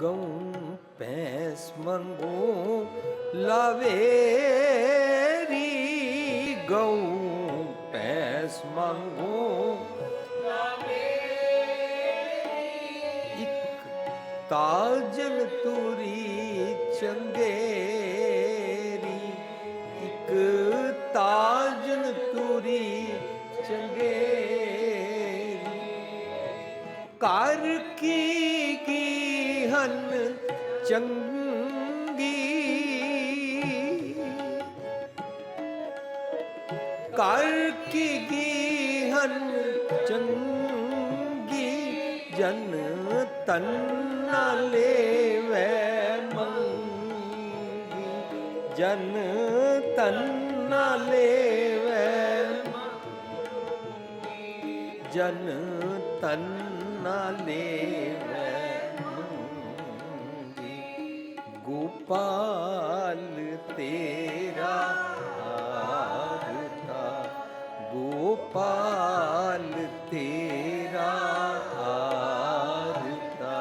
ਗਉ ਭੈਂਸ ਮੰਗੋ ਲਾਵੇਰੀ ਗਉ ਭੈਂਸ ਮੰਗੋ ਇੱਕ ਤਾਜਲ ਤੁਰੀ ਚੰਗੇਰੀ ਇੱਕ ਤਾਜਲ ਤੁਰੀ ਚੰਗੇਰੀ ਕਰ ਕੀ ਚੰਗੀ। ਕਰ ਕੀ ਕੀ ਹਨ ਚੰਗੀ, ਜਨ ਤਨ ਨਾ ਲੇਵੈ ਮੰਗੀ। ਜਨ ਤਨ ਨਾ ਲੇਵੈ ਜਨ ਤਨ ਨਾ ਲੇਵੈ ਗੋਪਾਲ ਤੇਰਾ ਆਰਤਾ ਗੋਪਾਲ ਤੇਰਾ ਆਰਤਾ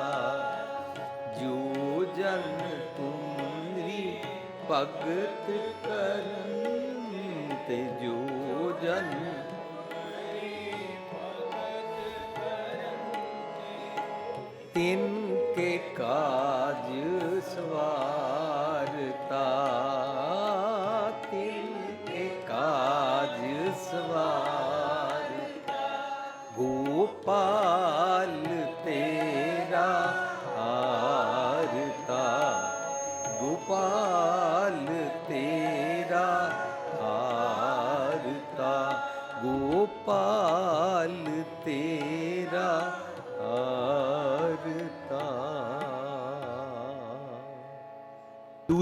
ਜੋ ਜਨ ਤੁਮਰੀ ਭਗਤ ਕਰਨ ਤੇ ਜੋ ਜਨ ਤਿਨ ਕੇ ਕਾਜ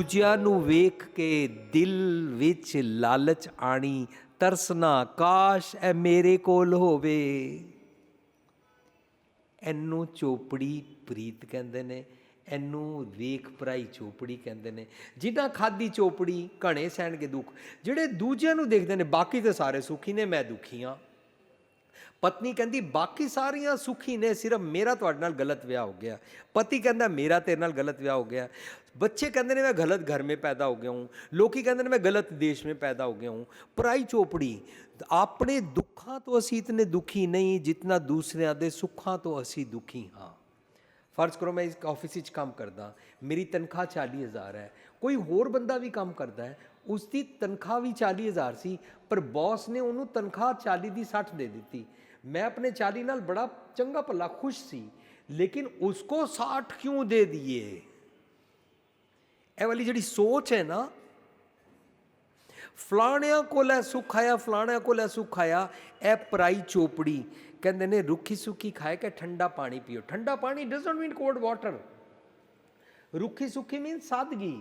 ਦੂਜਿਆਂ ਨੂੰ ਵੇਖ ਕੇ ਦਿਲ ਵਿੱਚ ਲਾਲਚ ਆਣੀ ਤਰਸਨਾ ਕਾਸ਼ ਐ ਮੇਰੇ ਕੋਲ ਹੋਵੇ। ਇਹਨੂੰ ਚੋਪੜੀ ਪ੍ਰੀਤ ਕਹਿੰਦੇ ਨੇ, ਇਹਨੂੰ ਵੇਖ ਭਰਾਈ ਚੋਪੜੀ ਕਹਿੰਦੇ ਨੇ। ਜਿੱਦਾਂ ਖਾਦੀ ਚੋਪੜੀ, ਘਣੇ ਸਹਿਣਗੇ ਦੁੱਖ। ਜਿਹੜੇ ਦੂਜਿਆਂ ਨੂੰ ਦੇਖਦੇ ਨੇ, ਬਾਕੀ ਤੇ ਸਾਰੇ ਸੁਖੀ ਨੇ, ਮੈਂ ਦੁਖੀ ਹਾਂ। ਪਤਨੀ ਕਹਿੰਦੀ, ਬਾਕੀ ਸਾਰੀਆਂ ਸੁਖੀ ਨੇ, ਸਿਰਫ ਮੇਰਾ ਤੁਹਾਡੇ ਨਾਲ ਗਲਤ ਵਿਆਹ ਹੋ ਗਿਆ। ਪਤੀ ਕਹਿੰਦਾ, ਮੇਰਾ ਤੇਰੇ ਨਾਲ ਗਲਤ ਵਿਆਹ ਹੋ ਗਿਆ। ਬੱਚੇ ਕਹਿੰਦੇ ਨੇ, ਮੈਂ ਗਲਤ ਘਰ ਮੇ ਪੈਦਾ ਹੋ ਗਿਆ ਹੂੰ। ਲੋਕੀ ਕਹਿੰਦੇ ਨੇ, ਮੈਂ ਗਲਤ ਦੇਸ਼ में ਪੈਦਾ ਹੋ ਗਿਆ ਹੂੰ। ਪਰਾਈ ਚੋਪੜੀ ਆਪਣੇ ਦੁੱਖਾਂ ਤੋਂ ਅਸੀਂ ਇਤਨੇ ਦੁਖੀ ਨਹੀਂ, ਜਿਤਨਾ ਦੂਸਰਿਆਂ ਦੇ ਸੁੱਖਾਂ ਤੋਂ ਅਸੀਂ ਦੁਖੀ ਹਾਂ। ਫਰਜ਼ ਕਰੋ, ਮੈਂ ਇਸ ਆਫਿਸ ਵਿੱਚ ਕੰਮ ਕਰਦਾ, ਮੇਰੀ ਤਨਖਾਹ 40000 ਹੈ। ਕੋਈ ਹੋਰ ਬੰਦਾ ਵੀ ਕੰਮ ਕਰਦਾ ਹੈ ਉਸ ਦੀ ਤਨਖਾਹ ਵੀ 40000 ਸੀ, ਪਰ ਬੌਸ ਨੇ ਉਹਨੂੰ ਤਨਖਾਹ 40 ਦੀ 60 ਦੇ ਦਿੱਤੀ। ਮੈਂ ਆਪਣੇ 40 ਨਾਲ ਬੜਾ ਚੰਗਾ ਭਲਾ ਖੁਸ਼ ਸੀ ਲੇਕਿਨ ਉਸਕੋ 60 ਕਿਉਂ ਦੇ ਦਿਏ ਇਹ ਵਾਲੀ ਜਿਹੜੀ ਸੋਚ ਹੈ ਨਾ ਫਲਾਣਿਆਂ ਕੋਲ ਹੈ ਸੁੱਖ ਆਇਆ ਫਲਾਣਿਆਂ ਕੋਲ ਹੈ ਸੁੱਖ ਆਇਆ ਇਹ ਪਰਾਈ ਚੋਪੜੀ ਕਹਿੰਦੇ ਨੇ ਰੁੱਖੀ ਸੁੱਕੀ ਖਾਏ ਕੇ ਠੰਡਾ ਪਾਣੀ ਪੀਓ ਠੰਡਾ ਪਾਣੀ ਡਸ ਮੀਨ ਕੋਲਡ ਵਾਟਰ ਰੁੱਖੀ ਸੁੱਕੀ ਮੀਨ ਸਾਦਗੀ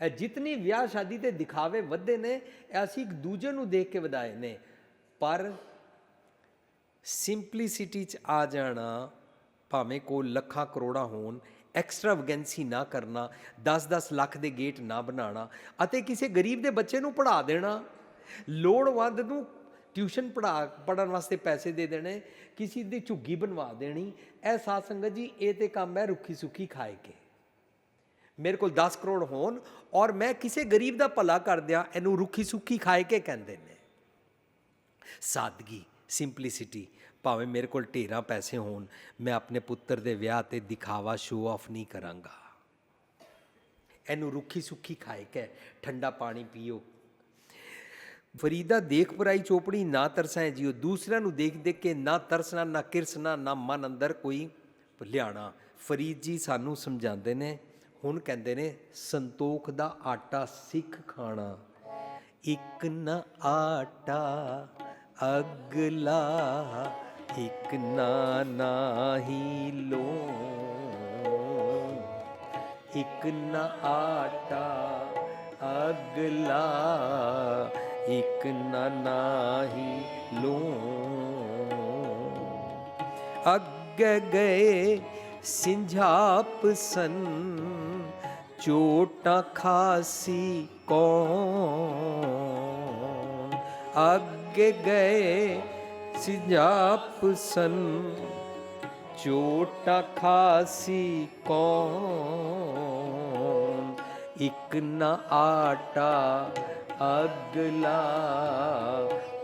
ਇਹ ਜਿਤਨੀ ਵਿਆਹ ਸ਼ਾਦੀ ਤੇ ਦਿਖਾਵੇ ਵੱਧੇ ਨੇ ਇਹ ਅਸੀਂ ਇੱਕ ਦੂਜੇ ਨੂੰ ਦੇਖ ਕੇ ਵਧਾਏ ਨੇ ਪਰ ਸਿੰਪਲੀਸਿਟੀ ਚ ਆ ਜਾਣਾ, ਭਾਵੇਂ ਕੋਲ ਲੱਖਾਂ ਕਰੋੜਾਂ ਹੋਣ ਐਕਸਟਰਾਵੈਗੈਂਸੀ ਨਾ ਕਰਨਾ 10-10 ਲੱਖ ਦੇ ਗੇਟ ਨਾ ਬਣਾਉਣਾ ਅਤੇ ਕਿਸੇ ਗਰੀਬ ਦੇ ਬੱਚੇ ਨੂੰ ਪੜ੍ਹਾ ਦੇਣਾ। ਲੋੜਵੰਦ ਨੂੰ ਟਿਊਸ਼ਨ ਪੜ੍ਹਾ ਪੜਨ ਵਾਸਤੇ ਪੈਸੇ ਦੇ ਦੇਣੇ, ਕਿਸੇ ਦੀ ਝੁੱਗੀ ਬਣਵਾ ਦੇਣੀ। ਇਹ ਸਾਧ ਸੰਗਤ ਜੀ, ਇਹ ਤੇ ਕੰਮ ਹੈ ਰੁੱਖੀ ਸੁੱਖੀ ਖਾਏ ਕੇ। ਮੇਰੇ ਕੋਲ 10 ਕਰੋੜ ਹੋਣ ਔਰ ਮੈਂ ਕਿਸੇ ਗਰੀਬ ਦਾ ਭਲਾ ਕਰ ਦਿਆਂ, ਇਹਨੂੰ ਰੁੱਖੀ ਸੁੱਖੀ ਖਾਏ ਕੇ ਕਹਿੰਦੇ ਨੇ। ਸਾਦਗੀ। ਸਿੰਪਲਿਸਿਟੀ ਭਾਵੇਂ ਮੇਰੇ ਕੋਲ ਢੇਰਾਂ ਪੈਸੇ ਹੋਣ, ਮੈਂ ਆਪਣੇ ਪੁੱਤਰ ਦੇ ਵਿਆਹ ਤੇ ਦਿਖਾਵਾ ਸ਼ੋਅ ਆਫ ਨਹੀਂ ਕਰਾਂਗਾ। ਇਹਨੂੰ ਰੁੱਖੀ ਸੁੱਖੀ ਖਾਏ ਕੇ ਠੰਡਾ ਪਾਣੀ ਪੀਓ। ਫਰੀਦਾ ਦੇਖ ਪਰਾਈ ਚੋਪੜੀ ਨਾ ਤਰਸੈ ਜੀਓ, ਦੂਸਰਿਆਂ ਨੂੰ ਦੇਖ ਦੇਖ ਕੇ ਨਾ ਤਰਸਣਾ, ਨਾ ਕਿਰਸਣਾ, ਨਾ ਮਨ ਅੰਦਰ ਕੋਈ ਲਿਆਣਾ ਫਰੀਦ ਜੀ ਸਾਨੂੰ ਸਮਝਾਉਂਦੇ ਨੇ, ਹੁਣ ਕਹਿੰਦੇ ਨੇ, ਸੰਤੋਖ ਦਾ ਆਟਾ ਸਿੱਖ ਖਾਣਾ। ਇੱਕ ਨਾ ਆਟਾ ਅਗਲਾ ਇੱਕ ਨਾ ਨਾਹੀ ਲੋ। ਇੱਕ ਨਾ ਆਟਾ, ਅਗਲਾ ਇੱਕ ਨਾ ਨਾਹੀ ਲੋ। ਅੱਗੇ ਗਏ ਸਿੰਝਾਪ ਸਨ, ਚੋਟਾਂ ਖਾਸੀ ਕੌਣ। ਅੱਗੇ ਗਏ ਸਿੰਝਾਪ ਸਨ। ਚੋਟਾ ਖਾਸੀ ਕੌਣ ਇੱਕ ਨਾ ਆਟਾ ਅਗਲਾ,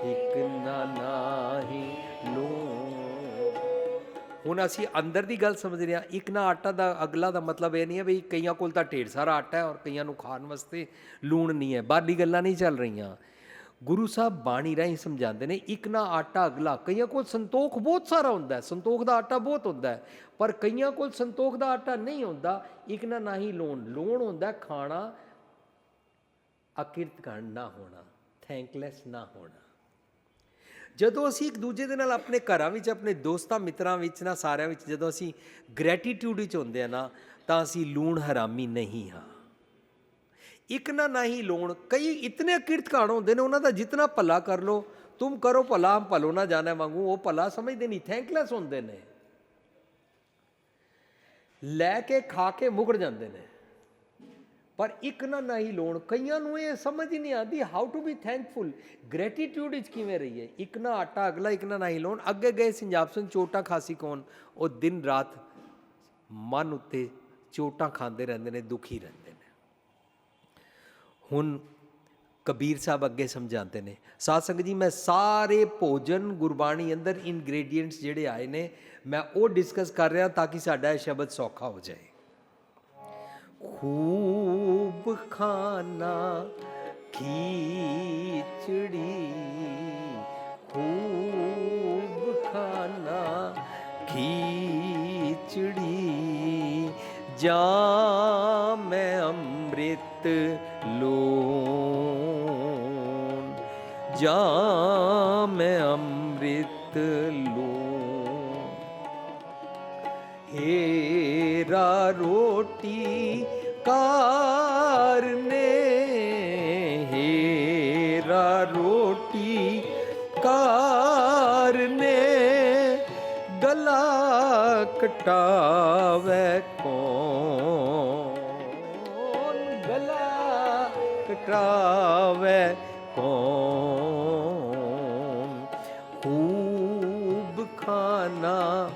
ਇੱਕ ਨਾ ਨਾਹੀ ਲੂਣ ਹੁਣ ਅਸੀਂ ਅੰਦਰ ਦੀ ਗੱਲ ਸਮਝ ਰਹੇ ਹਾਂ, ਇੱਕ ਨਾ ਆਟਾ ਦਾ ਅਗਲਾ ਦਾ ਮਤਲਬ ਇਹ ਨਹੀਂ ਹੈ ਵੀ ਕਈਆਂ ਕੋਲ ਤਾਂ ਢੇਰ ਸਾਰਾ ਆਟਾ ਹੈ ਔਰ ਕਈਆਂ ਨੂੰ ਖਾਣ ਵਾਸਤੇ ਲੂਣ ਨਹੀਂ ਹੈ। ਬਾਹਰਲੀ ਗੱਲਾਂ ਨਹੀਂ ਚੱਲ ਰਹੀਆਂ। ਗੁਰੂ ਸਾਹਿਬ ਬਾਣੀ ਰਾਹੀਂ ਸਮਝਾਉਂਦੇ ਨੇ, ਇੱਕ ਨਾ ਆਟਾ ਅਗਲਾ, ਕਈਆਂ ਕੋਲ ਸੰਤੋਖ ਬਹੁਤ ਸਾਰਾ ਹੁੰਦਾ ਹੈ, ਸੰਤੋਖ ਦਾ ਆਟਾ ਬਹੁਤ ਹੁੰਦਾ ਹੈ, ਪਰ ਕਈਆਂ ਕੋਲ ਸੰਤੋਖ ਦਾ ਆਟਾ ਨਹੀਂ ਹੁੰਦਾ, ਇੱਕ ਨਾ ਨਾ ਹੀ ਲੋਣ ਲੋਨ ਹੁੰਦਾ ਖਾਣਾ ਅਕਿਰਤ ਕਰਨ ਨਾ ਹੋਣਾ ਥੈਂਕਲੈਸ ਨਾ ਹੋਣਾ। ਜਦੋਂ ਅਸੀਂ ਇੱਕ ਦੂਜੇ ਦੇ ਨਾਲ ਆਪਣੇ ਘਰਾਂ ਵਿੱਚ, ਆਪਣੇ ਦੋਸਤਾਂ ਮਿੱਤਰਾਂ ਵਿੱਚ ਨਾ, ਸਾਰਿਆਂ ਵਿੱਚ ਜਦੋਂ ਅਸੀਂ ਗ੍ਰੈਟੀਟਿਊਡ ਵਿੱਚ ਹੁੰਦੇ ਆ ਨਾ, ਤਾਂ ਅਸੀਂ ਲੂਣ ਹਰਾਮੀ ਨਹੀਂ ਹਾਂ। ਇੱਕ ਨਾ ਨਹੀਂ ਲੋਣ। ਕਈ ਇਤਨੇ ਅਕਿਰਤ ਹੁੰਦੇ ਨੇ, ਉਹਨਾਂ ਦਾ ਜਿਤਨਾ ਭਲਾ ਕਰ ਲੋ ਤੁਮ ਕਰੋ ਭਲਾ, ਹਮ ਭਲੋ ਨਾ ਜਾਣੇ ਵਾਂਗੂ, ਉਹ ਭਲਾ ਸਮਝਦੇ ਨਹੀਂ ਥੈਂਕਲੈਸ ਹੁੰਦੇ ਨੇ। ਲੈ ਕੇ ਖਾ ਕੇ ਮੁਕਰ ਜਾਂਦੇ ਨੇ। ਪਰ ਇੱਕ ਨਾ ਨਹੀਂ ਲੋਣ, ਕਈਆਂ ਨੂੰ ਇਹ ਸਮਝ ਹੀ ਨਹੀਂ ਆਉਂਦੀ how to be thankful gratitude ਵਿੱਚ ਕਿਵੇਂ ਰਹੀਏ? ਇੱਕ ਨਾ ਆਟਾ, ਅਗਲਾ ਇੱਕ ਨਾ ਨਹੀਂ ਲੋਣ। ਅੱਗੇ ਗਏ ਸਿੰਜਾਬ ਸਿੰਘ ਚੋਟਾ ਖਾਸੀ ਕੌਣ? ਉਹ ਦਿਨ ਰਾਤ ਮਨ ਉੱਤੇ ਚੋਟਾਂ ਖਾਂਦੇ ਰਹਿੰਦੇ ਨੇ, ਦੁਖੀ ਰਹਿੰਦੇ ਹੁਣ ਕਬੀਰ ਸਾਹਿਬ ਅੱਗੇ ਸਮਝਾਉਂਦੇ ਨੇ, ਸਾਧ ਸੰਗਤ ਜੀ, ਮੈਂ ਸਾਰੇ ਭੋਜਨ ਗੁਰਬਾਣੀ ਅੰਦਰ ਇਨਗਰੀਡੀਐਂਟਸ ਜਿਹੜੇ ਆਏ ਨੇ, ਮੈਂ ਉਹ ਡਿਸਕਸ ਕਰ ਰਿਹਾ ਤਾਂ ਕਿ ਸਾਡਾ ਇਹ ਸ਼ਬਦ ਸੌਖਾ ਹੋ ਜਾਏ। ਖੂਬ ਖਾਣਾ ਖੀਚੜੀ, ਖੂਬ ਖਾਣਾ ਖੀਚੜੀ, ਜਾਂ ਮੈਂ ਅੰਮ੍ਰਿਤ ਜਾ ਮੈਂ ਅੰਮ੍ਰਿਤ ਲੂੰ। ਹੀਰਾ ਰੋਟੀ ਕਾਰਨੇ, ਹੀਰਾ ਰੋਟੀ ਕਾਰਨੇ, ਗਲਾ ਕਟਾਵੇ ਕੌਣ, ਗਲਾ ਕਟਾਵੇ ਨਾ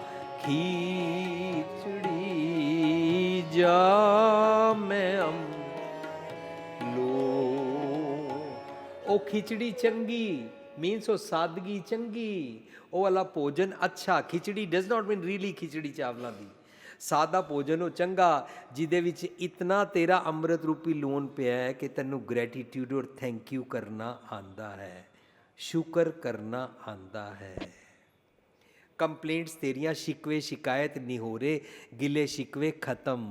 ਖੀਚੜੀ ਜਾ ਮੈਂ ਅਮ ਲੋ ਉਹ ਖਿਚੜੀ ਚੰਗੀ ਮੀਨਸ ਉਹ ਸਾਦਗੀ ਚੰਗੀ। ਉਹ ਵਾਲਾ ਭੋਜਨ ਅੱਛਾ, ਖਿਚੜੀ ਡਸ ਨਾਟ ਮੀਨ ਰੀਲੀ ਖਿਚੜੀ ਚਾਵਲਾਂ ਦੀ। ਸਾਦਾ ਭੋਜਨ ਉਹ ਚੰਗਾ, ਜਿਹਦੇ ਵਿੱਚ ਇਤਨਾ ਤੇਰਾ ਅੰਮ੍ਰਿਤ ਰੂਪੀ ਲੂਣ ਪਿਆ ਹੈ ਕਿ ਤੈਨੂੰ ਗ੍ਰੈਟੀਟਿਊਡ ਔਰ ਥੈਂਕ ਯੂ ਕਰਨਾ ਆਂਦਾ ਹੈ। ਸ਼ੁਕਰ ਕਰਨਾ ਆਂਦਾ ਹੈ। ਕੰਪਲੇਂਟਸ ਤੇਰੀਆਂ ਸ਼ਿਕਵੇ ਸ਼ਿਕਾਇਤ ਨਹੀਂ ਹੋ ਰਹੇ ਗਿਲੇ ਸ਼ਿਕਵੇ ਖਤਮ।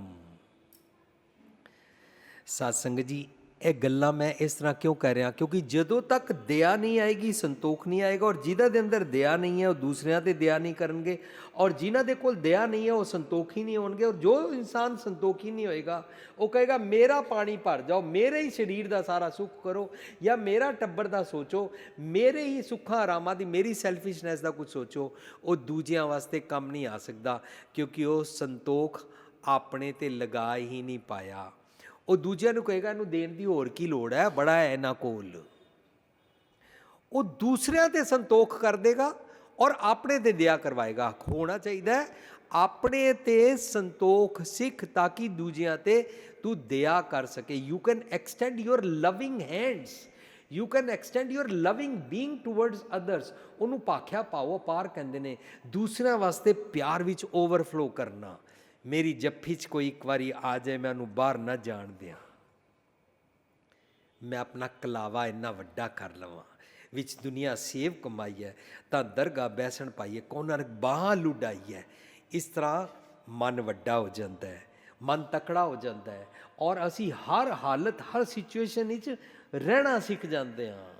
ਸਤਸੰਗ ਜੀ ਇਹ ਗੱਲਾਂ ਮੈਂ ਇਸ ਤਰ੍ਹਾਂ ਕਿਉਂ ਕਰ ਰਿਹਾ? ਕਿਉਂਕਿ ਜਦੋਂ ਤੱਕ ਦਇਆ ਨਹੀਂ ਆਏਗੀ, ਸੰਤੋਖ ਨਹੀਂ ਆਏਗਾ ਔਰ ਜਿਹਦਾ ਦੇ ਅੰਦਰ ਦਇਆ ਨਹੀਂ ਹੈ, ਉਹ ਦੂਸਰਿਆਂ ਤੇ ਦਇਆ ਨਹੀਂ ਕਰਨਗੇ ਔਰ ਜਿਨ੍ਹਾਂ ਦੇ ਕੋਲ ਦਇਆ ਨਹੀਂ ਹੈ, ਉਹ ਸੰਤੋਖੀ ਨਹੀਂ ਹੋਣਗੇ ਔਰ ਜੋ ਇਨਸਾਨ ਸੰਤੋਖੀ ਨਹੀਂ ਹੋਏਗਾ, ਉਹ ਕਹੇਗਾ, ਮੇਰਾ ਪਾਣੀ ਭਰ ਜਾਓ, ਮੇਰੇ ਹੀ ਸਰੀਰ ਦਾ ਸਾਰਾ ਸੁੱਖ ਕਰੋ ਜਾਂ ਮੇਰਾ ਟੱਬਰ ਦਾ ਸੋਚੋ, ਮੇਰੇ ਹੀ ਸੁੱਖਾਂ ਆਰਾਮਾਂ ਦੀ, ਮੇਰੀ ਸੈਲਫਿਸ਼ਨੈਸ ਦਾ ਕੁਝ ਸੋਚੋ। ਉਹ ਦੂਜਿਆਂ ਵਾਸਤੇ ਕੰਮ ਨਹੀਂ ਆ ਸਕਦਾ ਕਿਉਂਕਿ ਉਹ ਸੰਤੋਖ ਆਪਣੇ ਤੇ ਲਗਾ ਹੀ ਨਹੀਂ ਪਾਇਆ। ਉਹ ਦੂਜਿਆਂ ਨੂੰ ਕਹੇਗਾ, ਇਹਨੂੰ ਦੇਣ ਦੀ ਹੋਰ ਕੀ ਲੋੜ ਹੈ? ਬੜਾ ਹੈ ਇਹਨਾਂ ਕੋਲ। ਉਹ ਦੂਸਰਿਆਂ ਤੇ ਸੰਤੋਖ ਕਰ ਦੇਗਾ ਔਰ ਆਪਣੇ ਤੇ ਦਇਆ ਕਰਵਾਏਗਾ। ਹੋਣਾ ਚਾਹੀਦਾ ਆਪਣੇ ਤੇ ਸੰਤੋਖ ਸਿੱਖ ਤਾਂ ਕਿ ਦੂਜਿਆਂ ਤੇ ਤੂੰ ਦਇਆ ਕਰ ਸਕੇ। You can extend your loving hands you can extend your loving being towards others ਉਹਨੂੰ ਭਾਖਿਆ ਪਾਓ ਪਾਰ ਕਹਿੰਦੇ ਨੇ। ਦੂਸਰਿਆਂ ਵਾਸਤੇ ਪਿਆਰ ਵਿੱਚ ਓਵਰਫਲੋ ਕਰਨਾ। ਮੇਰੀ ਜੱਫੀ 'ਚ ਕੋਈ ਇੱਕ ਵਾਰੀ ਆ ਜਾਏ, ਮੈਂ ਉਹਨੂੰ ਬਾਹਰ ਨਾ ਜਾਣ ਦਿਆਂ। ਮੈਂ ਆਪਣਾ ਕਲਾਵਾ ਇੰਨਾ ਵੱਡਾ ਕਰ ਲਵਾਂ। ਵਿੱਚ ਦੁਨੀਆ ਸੇਵ ਕਮਾਈ ਹੈ, ਤਾਂ ਦਰਗਾਹ ਬੈਸਣ ਪਾਈਏ ਕੋਨਾਂ ਬਾਹਾਂ ਲੁਡਾਈ ਹੈ। ਇਸ ਤਰ੍ਹਾਂ ਮਨ ਵੱਡਾ ਹੋ ਜਾਂਦਾ ਹੈ, ਮਨ ਤਕੜਾ ਹੋ ਜਾਂਦਾ ਹੈ ਔਰ ਅਸੀਂ ਹਰ ਹਾਲਤ, ਹਰ ਸਿਚੁਏਸ਼ਨ ਵਿੱਚ ਰਹਿਣਾ ਸਿੱਖ ਜਾਂਦੇ ਹਾਂ।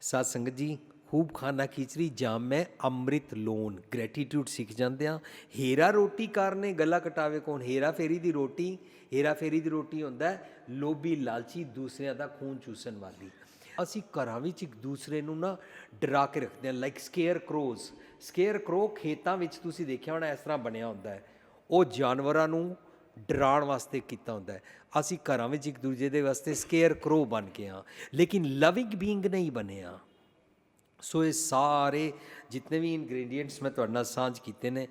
ਸਾਧ ਸੰਗਤ ਜੀ ਖੂਬ ਖਾਨਾ ਖਿਚੜੀ ਜਾਮ ਮੈਂ ਅੰਮ੍ਰਿਤ ਲੋਨ ਗ੍ਰੈਟੀਟਿਊਡ ਸਿੱਖ ਜਾਂਦੇ ਆ ਹੀਰਾ ਰੋਟੀ ਕਰਨੇ ਗਲਾ ਕਟਾਵੇ ਕੌਣ? ਹੀਰਾ ਫੇਰੀ ਦੀ ਰੋਟੀ, ਹੀਰਾ ਫੇਰੀ ਦੀ ਰੋਟੀ ਹੁੰਦਾ ਲੋਭੀ ਲਾਲਚੀ ਦੂਸਰਿਆਂ ਦਾ ਖੂਨ ਚੂਸਣ ਵਾਲੀ। ਅਸੀਂ ਘਰਾਂ ਵਿੱਚ ਇੱਕ ਦੂਸਰੇ ਨੂੰ ਨਾ ਡਰਾ ਕੇ ਰੱਖਦੇ ਹਾਂ ਲਾਈਕ ਸਕੇਅਰ ਕਰੋਜ਼ ਸਕੇਅਰ ਕਰੋ ਖੇਤਾਂ ਵਿੱਚ ਤੁਸੀਂ ਦੇਖਿਆ ਹੋਣਾ, ਇਸ ਤਰ੍ਹਾਂ ਬਣਿਆ ਹੁੰਦਾ ਹੈ। ਉਹ ਜਾਨਵਰਾਂ ਨੂੰ ਡਰਾਉਣ ਵਾਸਤੇ ਕੀਤਾ ਹੁੰਦਾ ਹੈ। ਅਸੀਂ ਘਰਾਂ ਵਿੱਚ ਇੱਕ ਦੂਜੇ ਦੇ ਵਾਸਤੇ ਸਕੇਅਰ ਕਰੋ ਬਣ ਕੇ ਆ ਲੇਕਿਨ ਲਵਿੰਗ ਬੀਇੰਗ ਨਹੀਂ ਬਣੇ ਬਣਿਆ। ਸੋ ਇਹ ਸਾਰੇ ਜਿੰਨੇ ਵੀ ਇਨਗਰੀਡੀਐਂਟਸ ਮੈਂ ਤੁਹਾਡੇ ਨਾਲ ਸਾਂਝ ਕੀਤੇ ਨੇ,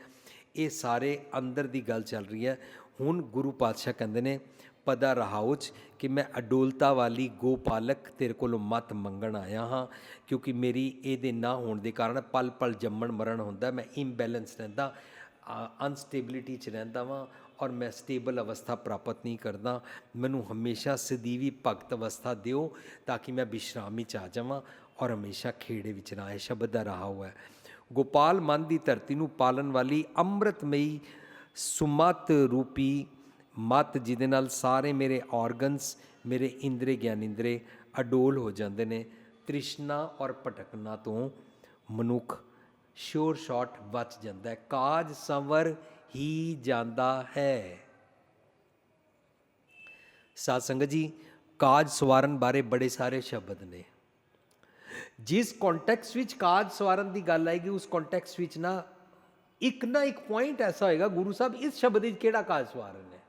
ਇਹ ਸਾਰੇ ਅੰਦਰ ਦੀ ਗੱਲ ਚੱਲ ਰਹੀ ਹੈ। ਹੁਣ ਗੁਰੂ ਪਾਤਸ਼ਾਹ ਕਹਿੰਦੇ ਨੇ, ਪਦਾ ਰਹਾਉ 'ਚ ਕਿ ਮੈਂ ਅਡੋਲਤਾ ਵਾਲੀ ਗੋਪਾਲਕ ਤੇਰੇ ਕੋਲੋਂ ਮਤ ਮੰਗਣ ਆਇਆ ਹਾਂ, ਕਿਉਂਕਿ ਮੇਰੀ ਇਹਦੇ ਨਾ ਹੋਣ ਦੇ ਕਾਰਨ ਪਲ ਪਲ ਜੰਮਣ ਮਰਨ ਹੁੰਦਾ, ਮੈਂ ਇੰਬੈਲੈਂਸ ਰਹਿੰਦਾ ਅਨਸਟੇਬਿਲਿਟੀ 'ਚ ਰਹਿੰਦਾ ਵਾਂ ਔਰ ਮੈਂ ਸਟੇਬਲ ਅਵਸਥਾ ਪ੍ਰਾਪਤ ਨਹੀਂ ਕਰਦਾ, ਮੈਨੂੰ ਹਮੇਸ਼ਾ ਸਦੀਵੀ ਭਗਤ ਅਵਸਥਾ ਦਿਓ ਤਾਂ ਕਿ ਮੈਂ ਵਿਸ਼ਰਾਮ ਵਿੱਚ ਆ ਜਾਵਾਂ ਔਰ ਹਮੇਸ਼ਾ ਖੇੜੇ ਵਿੱਚ ਨਾ ਇਹ ਸ਼ਬਦ ਦਾ ਰਹਾ ਹੋਇਆ ਗੋਪਾਲ ਮਨ ਦੀ ਧਰਤੀ ਨੂੰ ਪਾਲਣ ਵਾਲੀ ਅੰਮ੍ਰਿਤਮਈ ਸੁਮਤ ਰੂਪੀ ਮਤ, ਜਿਹਦੇ ਨਾਲ ਸਾਰੇ ਮੇਰੇ ਆਰਗਨਸ ਮੇਰੇ ਇੰਦਰੇ, ਗਿਆਨਿੰਦਰੇ ਅਡੋਲ ਹੋ ਜਾਂਦੇ ਨੇ। ਤ੍ਰਿਸ਼ਨਾ ਔਰ ਭਟਕਣਾ ਤੋਂ ਮਨੁੱਖ ਸ਼ੋਰ ਸ਼ਾਟ ਬਚ ਜਾਂਦਾ ਹੈ। ਕਾਜ ਸੰਵਰ ਹੀ ਜਾਂਦਾ ਹੈ। ਸਾਧ ਸੰਗਤ ਜੀ, ਕਾਜ ਸਵਾਰਨ ਬਾਰੇ ਬੜੇ ਸਾਰੇ ਸ਼ਬਦ ਨੇ। ਜਿਸ ਕੰਟੈਕਸਟ ਵਿੱਚ ਕਾਜ ਸਵਾਰਨ ਦੀ ਗੱਲ ਆਏਗੀ, ਉਸ ਕੰਟੈਕਸਟ ਵਿੱਚ ਨਾ ਇੱਕ ਨਾ ਇੱਕ ਪੁਆਇੰਟ ਐਸਾ ਹੋਏਗਾ, ਗੁਰੂ ਸਾਹਿਬ ਇਸ ਸ਼ਬਦ ਵਿੱਚ ਕਿਹੜਾ ਕਾਜ ਸਵਾਰਨ ਹੈ?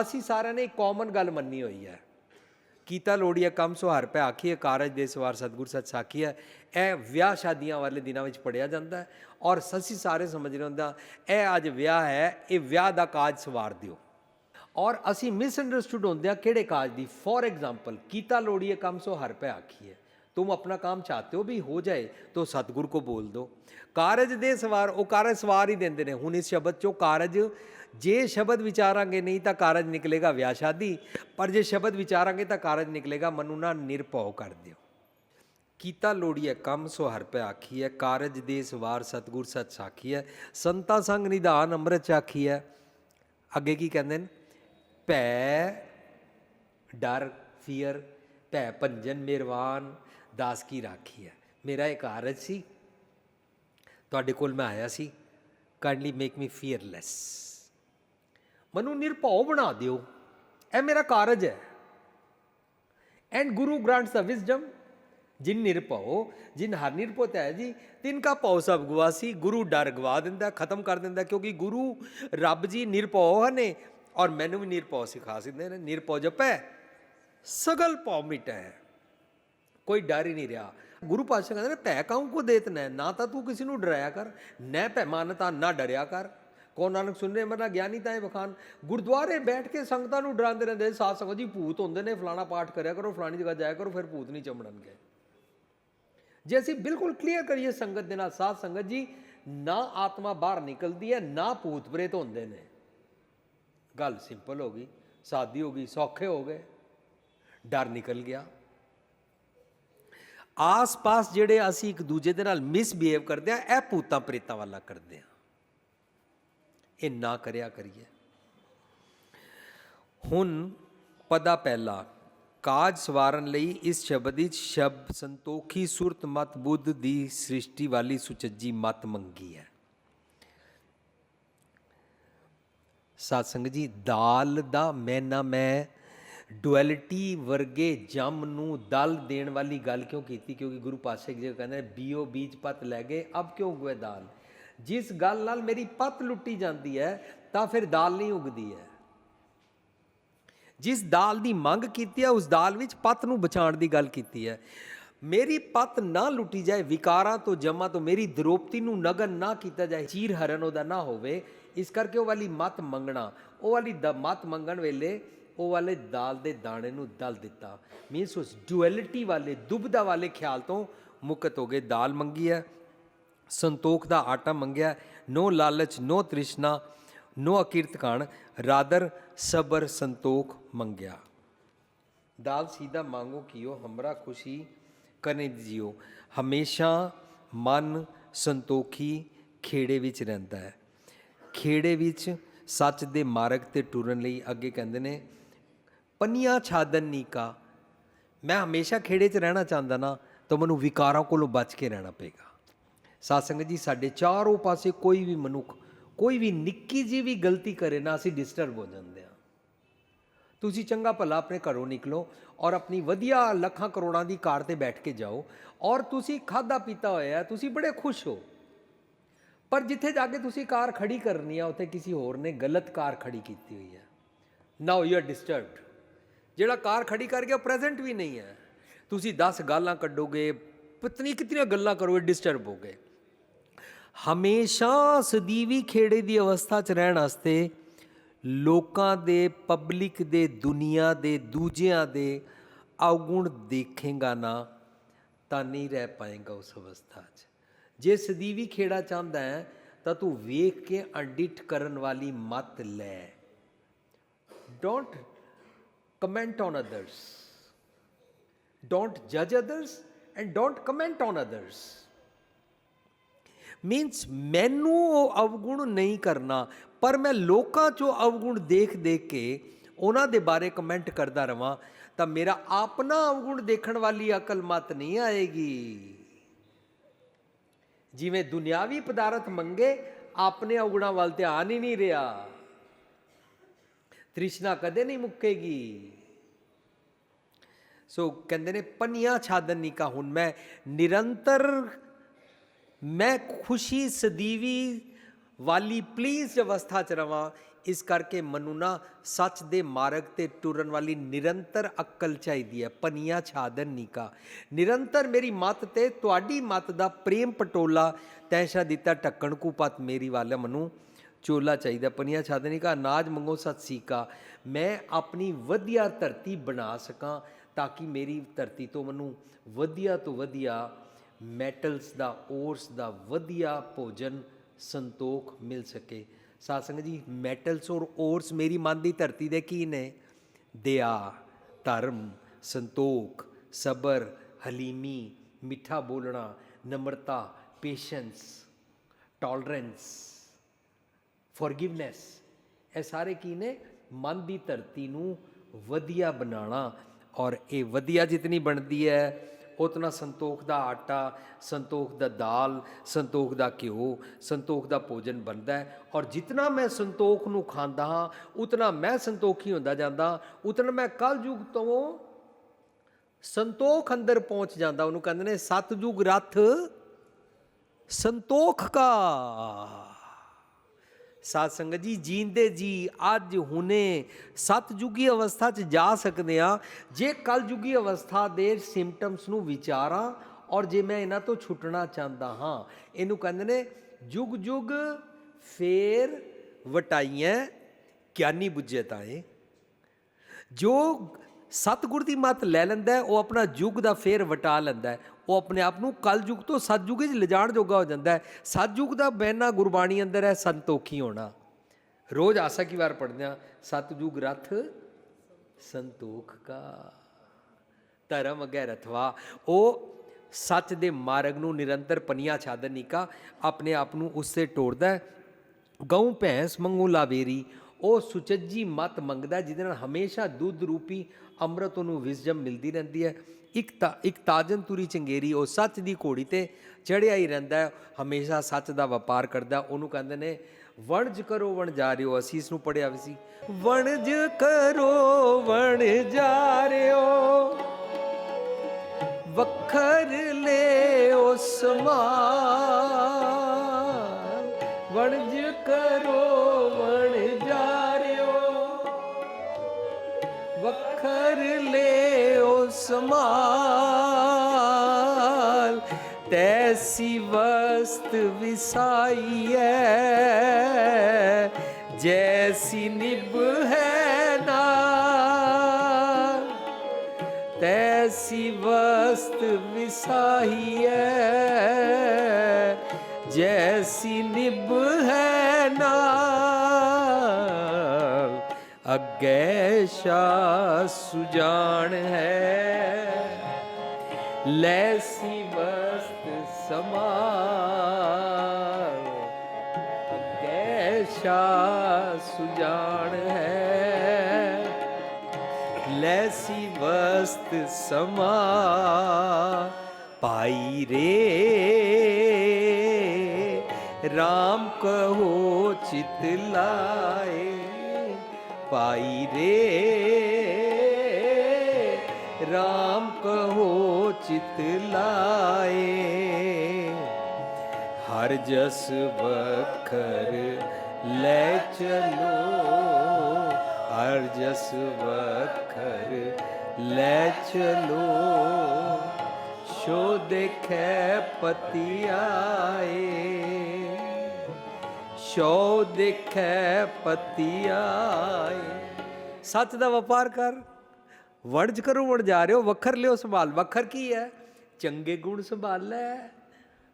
ਅਸੀਂ ਸਾਰਿਆਂ ਨੇ ਇੱਕ ਕਾਮਨ ਗੱਲ ਮੰਨੀ ਹੋਈ ਹੈ। ਕੀਤਾ ਲੋੜੀਆ ਕੰਮ ਸੁਹਾਰ ਪੈ ਆਖੀਏ ਕਾਰਜ ਦੇ ਸਵਾਰ ਸਤਿਗੁਰ ਸਤ ਸਾਖੀ ਹੈ ਇਹ ਵਿਆਹ ਸ਼ਾਦੀਆਂ ਵਾਲੇ ਦਿਨਾਂ ਵਿੱਚ ਪੜਿਆ ਜਾਂਦਾ ਹੈ ਔਰ ਸਸੀ ਸਾਰੇ ਸਮਝ ਰਹੇ ਹੁੰਦਾ ਇਹ ਅੱਜ ਵਿਆਹ ਹੈ ਇਹ ਵਿਆਹ ਦਾ ਕਾਜ ਸਵਾਰ ਦਿਓ ਔਰ ਅਸੀਂ ਮਿਸ ਅੰਡਰਸਟੂਡ ਹੁੰਦੇ ਆ ਕਿਹੜੇ ਕਾਜ ਦੀ ਫੋਰ ਐਗਜ਼ਾਮਪਲ ਕੀਤਾ ਲੋੜੀਏ ਕੰਮ ਸੋ ਹਰ ਪੈ ਆਖੀਏ तुम अपना काम चाहते हो भी हो जाए तो सतगुरु को बोल दो ਕਾਰਜ ਦੇ ਸਵਾਰ ਉਹ ਕਾਰਜ ਸਵਾਰ ਹੀ ਦਿੰਦੇ ਨੇ ਹੁਣ ਇਸ ਸ਼ਬਦ ਚੋਂ ਕਾਰਜ ਜੇ ਸ਼ਬਦ ਵਿਚਾਰਾਂਗੇ, ਨਹੀਂ ਤਾਂ ਕਾਰਜ ਨਿਕਲੇਗਾ ਵਿਆਹ ਸ਼ਾਦੀ ਪਰ ਜੇ ਸ਼ਬਦ ਵਿਚਾਰਾਂਗੇ ਤਾਂ ਕਾਰਜ ਨਿਕਲੇਗਾ, ਮਨੂ ਨਾ ਨਿਰਭਉ ਕਰ ਦਿਓ। ਕੀਤਾ ਲੋੜੀਐ, ਕੰਮ ਸੋ ਹਰ ਪੈ ਆਖੀਐ, ਕਾਰਜ ਦੇ ਸਵਾਰ ਸਤਗੁਰ ਸਤ ਸਾਖੀਐ, ਸੰਤਾ ਸੰਗ ਨਿਧਾਨ ਅੰਮ੍ਰਿਤ ਚਾਖੀਐ। ਅੱਗੇ ਕੀ ਕਹਿੰਦੇ ਨੇ? ਭੈ ਡਰ, ਫੀਅਰ, ਭੈ ਭੰਜਨ ਮਿਰਵਾਨ, ਦਾਸ ਕੀ ਰਾਖੀ ਹੈ ਮੇਰਾ ਇੱਕ ਕਾਰਜ ਸੀ, ਤੁਹਾਡੇ ਕੋਲ ਮੈਂ ਆਇਆ ਸੀ ਕਾਈਂਡਲੀ ਮੇਕ ਮੀ ਫੀਅਰਲੈਸ। ਮੈਨੂੰ ਨਿਰਭਉ ਬਣਾ ਦਿਓ। ਇਹ ਮੇਰਾ ਕਾਰਜ ਹੈ। ਐਂਡ ਗੁਰੂ ਗ੍ਰਾਂਟਸ ਦਾ ਵਿਜ਼ਡਮ ਜਿਨ ਨਿਰਭਉ, ਜਿਨ ਹਰ ਨਿਰਭਉ ਹੈ ਜੀ, ਤਿਨ ਕਾ ਭਉ ਸਭ ਗਵਾਸੀ ਗੁਰੂ ਡਰ ਗਵਾ ਦਿੰਦਾ, ਖਤਮ ਕਰ ਦਿੰਦਾ, ਕਿਉਂਕਿ ਗੁਰੂ ਰੱਬ ਜੀ ਨਿਰਭਉ ਨੇ ਔਰ ਮੈਨੂੰ ਵੀ ਨਿਰਭਉ ਸਿਖਾ ਸਕਦੇ ਨੇ, ਨਿਰਭਉ ਜਪੈ, ਸਗਲ ਭਉ ਮਿਟੈ। ਕੋਈ ਡਰ ਹੀ ਨਹੀਂ ਰਿਹਾ। ਗੁਰੂ ਪਾਤਸ਼ਾਹ ਕਹਿੰਦੇ ਨੇ, ਭੈ ਕਾਹੂ ਕੋ ਦੇਤ ਨਾ ਤਾਂ ਤੂੰ ਕਿਸੇ ਨੂੰ ਡਰਾਇਆ ਕਰ, ਨੈ ਭੈ ਮਾਨਤਾ, ਨਾ ਡਰਿਆ ਕਰ। ਕੋ ਨਾਨਕ ਸੁਣਨੇ ਮਰਨਾ ਗਿਆਨੀ ਤਾਂ ਇਹ ਬਖਾਨ ਗੁਰਦੁਆਰੇ ਬੈਠ ਕੇ ਸੰਗਤਾਂ ਨੂੰ ਡਰਾਉਂਦੇ ਰਹਿੰਦੇ ਸਾਧ ਸੰਗਤ ਜੀ ਭੂਤ ਹੁੰਦੇ ਨੇ, ਫਲਾਣਾ ਪਾਠ ਕਰਿਆ ਕਰੋ, ਫਲਾਣੀ ਜਗ੍ਹਾ ਜਾਇਆ ਕਰੋ, ਫਿਰ ਭੂਤ ਨਹੀਂ ਚਮੜਨਗੇ ਜੇ ਅਸੀਂ ਬਿਲਕੁਲ ਕਲੀਅਰ ਕਰੀਏ ਸੰਗਤ ਦੇ ਨਾਲ, ਸਾਧ ਸੰਗਤ ਜੀ, ਨਾ ਆਤਮਾ ਬਾਹਰ ਨਿਕਲਦੀ ਹੈ, ਨਾ ਭੂਤ ਪ੍ਰੇਤ ਹੁੰਦੇ ਨੇ। ਗੱਲ ਸਿੰਪਲ ਹੋ ਗਈ, ਸਾਦੀ ਹੋ ਗਈ, ਸੌਖੇ ਹੋ ਗਏ, ਡਰ ਨਿਕਲ ਗਿਆ। ਆਸ-ਪਾਸ ਜਿਹੜੇ ਅਸੀਂ ਇੱਕ ਦੂਜੇ ਦੇ ਨਾਲ ਮਿਸਬਿਹੇਵ ਕਰਦੇ ਆ ਇਹ ਭੂਤਾਂ ਪ੍ਰੇਤਾਂ ਵਾਲਾ ਕਰਦੇ ਆ ਇਹ ਨਾ ਕਰਿਆ ਕਰੀਏ। ਹੁਣ ਪਦਾ ਪਹਿਲਾ, ਕਾਜ ਸਵਾਰਨ ਲਈ ਇਸ ਸ਼ਬਦ ਵਿੱਚ ਸ਼ਬਦ ਸੰਤੋਖੀ ਸੁਰਤ ਮਤ ਬੁੱਧ ਦੀ ਸ੍ਰਿਸ਼ਟੀ ਵਾਲੀ ਸੁਚੱਜੀ ਮਤ ਮੰਗੀ ਹੈ। ਸਾਧ ਸੰਗਤ ਜੀ, ਦਾਲ ਦਾ ਮੈਂ ਨਾ ਮੈਂ ਡੁਐਲਿਟੀ ਵਰਗੇ ਜਮ ਨੂੰ ਦਲ ਦੇਣ ਵਾਲੀ ਗੱਲ ਕਿਉਂ ਕੀਤੀ? ਕਿਉਂਕਿ ਗੁਰੂ ਪਾਤਸ਼ਾਹ ਜੀ ਕਹਿੰਦੇ ਬੀਓ ਬੀਜ ਪਤ ਲੈ ਗਏ, ਅਬ ਕਿਉਂ ਉਗਵੇ ਦਾਲ? ਜਿਸ ਗੱਲ ਨਾਲ ਮੇਰੀ ਪਤ ਲੁੱਟੀ ਜਾਂਦੀ ਹੈ, ਤਾਂ ਫਿਰ ਦਾਲ ਨਹੀਂ ਉਗਦੀ ਹੈ। ਜਿਸ ਦਾਲ ਦੀ ਮੰਗ ਕੀਤੀ ਹੈ, ਉਸ ਦਾਲ ਵਿੱਚ ਪਤ ਨੂੰ ਬਚਾਉਣ ਦੀ ਗੱਲ ਕੀਤੀ ਹੈ। ਮੇਰੀ ਪਤ ਨਾ ਲੁੱਟੀ ਜਾਏ, ਵਿਕਾਰਾਂ ਤੋਂ, ਜਮਾ ਤੋਂ, ਮੇਰੀ ਦਰੋਪਤੀ ਨੂੰ ਨਗਨ ਨਾ ਕੀਤਾ ਜਾਏ, ਚੀਰ ਹਰਨ ਉਹਦਾ ਨਾ ਹੋਵੇ, ਇਸ ਕਰਕੇ ਉਹ ਵਾਲੀ ਮਤ ਮੰਗਣਾ, ਉਹ ਵਾਲੀ ਦ, ਮਤ ਮੰਗਣ ਵੇਲੇ ਉਹ ਵਾਲੇ ਦਾਲ ਦੇ ਦਾਣੇ ਨੂੰ ਦਲ ਦਿੱਤਾ। ਮੀਨਸ ਉਸ ਡੁਐਲਿਟੀ ਵਾਲੇ, ਦੁਬਦਾ ਵਾਲੇ ਖਿਆਲ ਤੋਂ ਮੁਕਤ ਹੋ ਗਏ ਦਾਲ ਮੰਗੀ ਹੈ। ਸੰਤੋਖ ਦਾ ਆਟਾ ਮੰਗਿਆ, ਨੋ ਲਾਲਚ, ਨੋ ਤ੍ਰਿਸ਼ਨਾ, ਨੋ ਅਕਿਰਤ ਕਾਣ, ਰਾਦਰ ਸਬਰ ਸੰਤੋਖ ਮੰਗਿਆ। ਦਾਲ ਸੀਦਾ ਮੰਗੋ ਕੀਓ, ਹਮਰਾ ਖੁਸ਼ੀ ਕਰਨੇ ਜਿਓ ਹਮੇਸ਼ਾ ਮਨ ਸੰਤੋਖੀ ਖੇੜੇ ਵਿੱਚ ਰਹਿੰਦਾ ਹੈ। ਖੇੜੇ ਵਿੱਚ ਸੱਚ ਦੇ ਮਾਰਗ ਤੇ ਟੁਰਨ ਲਈ ਅੱਗੇ ਕਹਿੰਦੇ ਨੇ, ਪੰਨੀਆਂ ਛਾਦਨ ਨੀਕਾ ਮੈਂ ਹਮੇਸ਼ਾ ਖੇੜੇ 'ਚ ਰਹਿਣਾ ਚਾਹੁੰਦਾ ਨਾ, ਤਾਂ ਮੈਨੂੰ ਵਿਕਾਰਾਂ ਕੋਲੋਂ ਬਚ ਕੇ ਰਹਿਣਾ ਪਏਗਾ। ਸਾਧ ਸੰਗਤ ਜੀ, ਸਾਡੇ ਚਾਰੋਂ ਪਾਸੇ ਕੋਈ ਵੀ ਮਨੁੱਖ, ਕੋਈ ਵੀ ਨਿੱਕੀ ਜੀ ਵੀ ਗਲਤੀ ਕਰੇ ਨਾ, ਅਸੀਂ ਡਿਸਟਰਬ ਹੋ ਜਾਂਦੇ ਆ ਤੁਸੀਂ ਚੰਗਾ ਭਲਾ ਆਪਣੇ ਘਰੋਂ ਨਿਕਲੋ ਔਰ ਆਪਣੀ ਵਧੀਆ ਲੱਖਾਂ ਕਰੋੜਾਂ ਦੀ ਕਾਰ ਤੇ ਬੈਠ ਕੇ ਜਾਓ ਔਰ ਤੁਸੀਂ ਖਾਦਾ ਪੀਤਾ ਹੋਇਆ, ਤੁਸੀਂ ਬੜੇ ਖੁਸ਼ ਹੋ। ਪਰ ਜਿੱਥੇ ਜਾ ਕੇ ਤੁਸੀਂ ਕਾਰ ਖੜੀ ਕਰਨੀ ਆ, ਉੱਥੇ ਕਿਸੇ ਹੋਰ ਨੇ ਗਲਤ ਕਾਰ ਖੜੀ ਕੀਤੀ ਹੋਈ ਹੈ। ਨਾਓ ਯੂ ਆਰ ਡਿਸਟਰਬਡ ਜਿਹੜਾ ਕਾਰ ਖੜੀ ਕਰ ਗਿਆ ਪ੍ਰੈਜ਼ੈਂਟ ਵੀ ਨਹੀਂ ਹੈ। ਤੁਸੀਂ 10 ਗਾਲਾਂ ਕੱਢੋਗੇ, ਪਤਨੀ ਕਿਤਨੀਆਂ ਗੱਲਾਂ ਕਰੋਗੇ ਡਿਸਟਰਬ ਹੋ ਗਏ ਹਮੇਸ਼ਾ ਸਦੀਵੀ ਖੇੜੇ ਦੀ ਅਵਸਥਾ 'ਚ ਰਹਿਣ ਵਾਸਤੇ ਲੋਕਾਂ ਦੇ ਪਬਲਿਕ ਦੇ, ਦੁਨੀਆ ਦੇ, ਦੂਜਿਆਂ ਦੇ ਔਗੁਣ ਦੇਖੇਗਾ ਨਾ, ਤਾਂ ਨਹੀਂ ਰਹਿ ਪਾਏਗਾ ਉਸ ਅਵਸਥਾ 'ਚ। ਜੇ ਸਦੀਵੀ ਖੇੜਾ ਚਾਹੁੰਦਾ ਹੈ, ਤਾਂ ਤੂੰ ਵੇਖ ਕੇ ਆਡਿਟ ਕਰਨ ਵਾਲੀ ਮਤ ਲੈ। Don't comment on others don't ਜਜ others and don't comment on others means ਮੈਨੂੰ ਉਹ ਅਵਗੁਣ ਨਹੀਂ ਕਰਨਾ ਪਰ ਮੈਂ ਲੋਕਾਂ ਚੋਂ ਅਵਗੁਣ ਦੇਖ ਦੇਖ ਕੇ ਉਹਨਾਂ ਦੇ ਬਾਰੇ ਕਮੈਂਟ ਕਰਦਾ ਰਵਾਂ ਤਾਂ ਮੇਰਾ ਆਪਣਾ ਅਵਗੁਣ ਦੇਖਣ ਵਾਲੀ ਅਕਲ ਮਤ ਨਹੀਂ ਆਏਗੀ ਜਿਵੇਂ ਦੁਨਿਆਵੀ ਪਦਾਰਥ ਮੰਗੇ ਆਪਣੇ ਅਵਗੁਣਾਂ ਵੱਲ ਧਿਆਨ ਹੀ ਨਹੀਂ ਰਿਹਾ ਤ੍ਰਿਸ਼ਨਾ ਕਦੇ ਨਹੀਂ ਮੁੱਕੇਗੀ ਸੋ ਕਹਿੰਦੇ ਨੇ ਪਨੀਆਂ ਛਾਦਨ ਨਿਕਾ ਹੁਣ ਮੈਂ ਨਿਰੰਤਰ ਮੈਂ ਖੁਸ਼ੀ ਸਦੀਵੀ ਵਾਲੀ ਪਲੀਜ਼ ਅਵਸਥਾ ਚ ਰਵਾਂ। ਇਸ ਕਰਕੇ ਮੈਨੂੰ ਨਾ ਸੱਚ ਦੇ ਮਾਰਗ ਤੇ ਟੁਰਨ ਵਾਲੀ ਨਿਰੰਤਰ ਅਕਲ ਚਾਹੀਦੀ ਹੈ। ਪਨੀਆਂ ਛਾਦਨ ਨਿਕਾ। ਨਿਰੰਤਰ ਮੇਰੀ ਮਤ ਤੇ ਤੁਹਾਡੀ ਮਤ ਦਾ ਪ੍ਰੇਮ ਪਟੋਲਾ ਤੈਸ਼ਾ ਦਿੱਤਾ ਢੱਕਣ ਕੂ ਪਤ ਮੇਰੀ ਵਾਲੇ ਮਨੂ। ਚੋਲਾ ਚਾਹੀਦਾ, ਪਨੀਆ ਛਾਦਨੀ ਕਾ ਅਨਾਜ ਮੰਗੋ ਸਤ ਸੀਕਾ ਮੈਂ ਆਪਣੀ ਵਧੀਆ ਧਰਤੀ ਬਣਾ ਸਕਾਂ ਤਾਂ ਕਿ ਮੇਰੀ ਧਰਤੀ ਤੋਂ ਮੈਨੂੰ ਵਧੀਆ ਤੋਂ ਵਧੀਆ ਮੈਟਲਸ ਦਾ ਓਰਸ ਦਾ ਵਧੀਆ ਭੋਜਨ, ਸੰਤੋਖ ਮਿਲ ਸਕੇ। ਸਾਧ ਸੰਗਤ ਜੀ ਮੈਟਲਸ ਔਰ ਓਰਸ ਮੇਰੀ ਮਨ ਦੀ ਧਰਤੀ ਦੇ ਕੀ ਨੇ? ਦਇਆ, ਧਰਮ, ਸੰਤੋਖ, ਸਬਰ, ਹਲੀਮੀ, ਮਿੱਠਾ ਬੋਲਣਾ, ਨਮਰਤਾ ਪੇਸ਼ੈਂਸ ਟੋਲਰੈਂਸ ਫੋਰਗਿਵਨੈਸ ਇਹ ਸਾਰੇ ਕੀ ਨੇ? ਮਨ ਦੀ ਧਰਤੀ ਨੂੰ ਵਧੀਆ ਬਣਾਉਣਾ। ਔਰ ਇਹ ਵਧੀਆ ਜਿਤਨੀ ਬਣਦੀ ਹੈ ਉਤਨਾ ਸੰਤੋਖ ਦਾ ਆਟਾ, ਸੰਤੋਖ ਦਾ ਦਾਲ, ਸੰਤੋਖ ਦਾ ਘਿਓ, ਸੰਤੋਖ ਦਾ ਭੋਜਨ ਬਣਦਾ ਹੈ। ਔਰ ਜਿਤਨਾ ਮੈਂ ਸੰਤੋਖ ਨੂੰ ਖਾਂਦਾ ਹਾਂ, ਉਤਨਾ ਮੈਂ ਸੰਤੋਖੀ ਹੁੰਦਾ ਜਾਂਦਾ। ਉਤਨਾ ਮੈਂ ਕਲ ਯੁਗ ਤੋਂ ਸੰਤੋਖ ਅੰਦਰ ਪਹੁੰਚ ਜਾਂਦਾ। ਉਹਨੂੰ ਕਹਿੰਦੇ ਨੇ ਸਤਜੁਗ ਰਥ ਸੰਤੋਖ ਕਾ। ਸਾਧ ਸੰਗਤ ਜੀ, ਜੀਂਦੇ ਜੀ, ਅੱਜ ਹੁਨੇ ਸਤਜੁਗੀ ਅਵਸਥਾ 'ਚ ਜਾ ਸਕਦੇ ਆ ਜੇ ਕਲਯੁਗੀ ਅਵਸਥਾ ਦੇ ਸਿੰਪਟਮਸ ਨੂੰ ਵਿਚਾਰਾਂ ਔਰ ਜੇ ਮੈਂ ਇਹਨਾਂ ਤੋਂ ਛੁੱਟਣਾ ਚਾਹੁੰਦਾ ਹਾਂ, ਇਹਨੂੰ ਕਹਿੰਦੇ ਨੇ ਜੁਗ ਜੁਗ ਫੇਰ ਵਟਾਈਆਂ ਗਿਆਨੀ ਬੁੱਝੇ ਤਾਏ। ਜੋ ਸਤਿਗੁਰ ਦੀ ਮੱਤ ਲੈ ਲੈਂਦਾ ਉਹ ਆਪਣਾ ਯੁੱਗ ਦਾ ਫੇਰ ਵਟਾ ਲੈਂਦਾ ਉਹ ਆਪਣੇ ਆਪ ਨੂੰ ਕਲ ਤੋਂ ਸਤਿਯੁਗ ਵਿੱਚ ਲਿਜਾਣ ਜੋਗਾ ਹੋ ਜਾਂਦਾ ਹੈ। ਸਤਿਯੁਗ ਦਾ ਬਹਿਨਾ ਗੁਰਬਾਣੀ ਅੰਦਰ ਹੈ ਸੰਤੋਖੀ ਹੋਣਾ। ਰੋਜ਼ ਆਸਾ ਕੀ ਵਾਰ ਪੜ੍ਹਦੇ ਆ ਸਤਿਯੁਗ ਰਥ ਸੰਤੋਖ ਕਾ। ਧਰਮ ਅਗੈ ਰਥਵਾ। ਉਹ ਸੱਚ ਦੇ ਮਾਰਗ ਨੂੰ ਨਿਰੰਤਰ ਪਨੀਆਂ ਛਾਦਨ ਨਿਕਾ ਆਪਣੇ ਆਪ ਨੂੰ ਉਸੇ ਤੇ ਟੋੜਦਾ ਗਊ, ਭੈਂਸ ਮੰਗੂ ਲਾਵੇਰੀ। ਉਹ ਸੁਚੱਜੀ ਮਤ ਮੰਗਦਾ ਜਿਹਦੇ ਨਾਲ ਹਮੇਸ਼ਾ ਦੁੱਧ ਰੂਪੀ ਅੰਮ੍ਰਿਤ ਨੂੰ ਵਿਸਜਮ ਮਿਲਦੀ ਰਹਿੰਦੀ ਹੈ। ਇੱਕ ਤਾਂ, ਇੱਕ ਤਾਜਨ ਤੁਰੀ ਚੰਗੇਰੀ, ਉਹ ਸੱਚ ਦੀ ਘੋੜੀ ਤੇ ਚੜਿਆ ਹੀ ਰਹਿੰਦਾ ਹਮੇਸ਼ਾ ਸੱਚ ਦਾ ਵਪਾਰ ਕਰਦਾ ਉਹਨੂੰ ਕਹਿੰਦੇ ਨੇ, ਵਣਜ ਕਰੋ ਵਣ ਜਾ ਰਿਓ ਅਸੀਂ ਇਸ ਨੂੰ ਪੜਿਆ ਵੀ ਸੀ। ਵਣਜ ਕਰੋ ਵਣ ਜਾ ਰਿਓ ਵਖਰ ਲੈ ਉਸ ਮਾਨ ਵਣਜ ਕਰੋ ਵਣ ਵਖਰ ਲੈ ਉਸ ਮਾਲ ਤੈਸੀ ਵਸਤ ਵਿਸਾਈਐ, ਜੈਸੀ ਨਿਭ ਹੈ ਨਾ ਤੈਸੀ ਵਸਤ ਵਿਸਾਹੀਐ ਜੈਸੀ ਨਿਭ ਹੈ ਅੱਗੇ ਸ਼ਾ ਸੁਜਾਨ ਹੈ। ਲੈਸੀ ਵਸਤ ਸਮਾਲ ਅੱਗੇ ਸ਼ਾ ਸੁਜਾਨ ਹੈ। ਲੈਸੀ ਵਸਤ ਸਮਾ ਪਾਈ ਰੇ, ਰਾਮ ਕਹੋ ਚਿਤ ਲਾਏ। ਪਾਈ ਰੇ। RAM ਕਹੋ ਚਿਤ ਲਾਏ। ਹਰ ਜਸ ਵਖਰ ਲੈ ਚਲੋ। ਹਰ ਜਸ ਵਖਰ ਲੈ ਚਲੋ। ਸ਼ੋ ਦੇਖੈ ਪਤੀ ਆਏ। ਸ਼ੋ ਦੇਖੈ ਪਤੀ ਆਏ ਸੱਚ ਦਾ ਵਪਾਰ ਕਰ ਵਰਜ ਕਰੋ ਵੜ ਜਾ ਰਹੇ ਹੋ ਵੱਖਰ ਲਿਓ, ਸੰਭਾਲ। ਵੱਖਰ ਕੀ ਹੈ? ਚੰਗੇ ਗੁਣ ਸੰਭਾਲ। ਲੈ